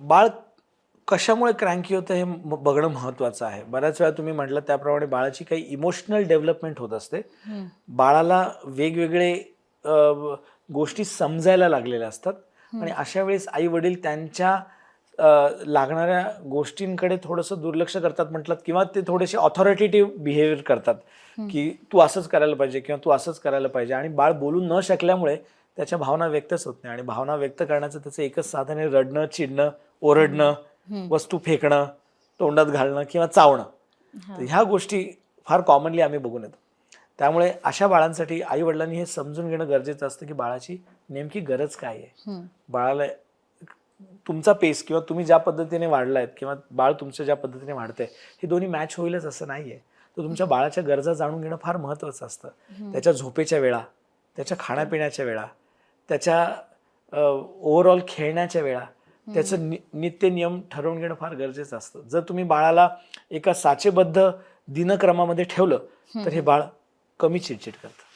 बाळ कशामुळे क्रँकी होतं हे बघणं महत्त्वाचं आहे. बऱ्याच वेळा तुम्ही म्हटलं त्याप्रमाणे बाळाची काही इमोशनल डेव्हलपमेंट होत असते. बाळाला वेगवेगळे गोष्टी समजायला लागलेल्या असतात. आणि अशा वेळेस आई वडील त्यांच्या लागणाऱ्या गोष्टींकडे थोडंसं दुर्लक्ष करतात म्हटलं किंवा ते थोडेसे ऑथॉरिटेटिव्ह बिहेवियर करतात की तू असंच करायला पाहिजे किंवा तू असंच करायला पाहिजे. आणि बाळ बोलू न शकल्यामुळे त्याच्या भावना व्यक्तच होत नाही. आणि भावना व्यक्त करण्याचं त्याचं एकच साधन आहे रडणं चिडणं ओरडणं वस्तू फेकणं तोंडात घालणं किंवा चावणं. तर ह्या गोष्टी फार कॉमनली आम्ही बघून येतो. त्यामुळे अशा बाळांसाठी आई वडिलांनी हे समजून घेणं गरजेचं असतं की बाळाची नेमकी गरज काय आहे? बाळाला तुमचा पेस किंवा तुम्ही ज्या पद्धतीने वाढलायत किंवा बाळ तुमच्या ज्या पद्धतीने वाढतंय हे दोन्ही मॅच होईलच असं नाहीये. तर तुमच्या बाळाच्या गरजा जाणून घेणं फार महत्त्वाचं असतं. त्याच्या झोपेच्या वेळा त्याच्या खाण्यापिण्याच्या वेळा त्याच्या ओव्हरऑल खेळण्याच्या वेळा त्याचं नि नित्य नियम ठरवून घेणं फार गरजेचं असतं. जर तुम्ही बाळाला एका साचेबद्ध दिनक्रमामध्ये ठेवलं तर हे बाळ कमी चिडचिड करतं.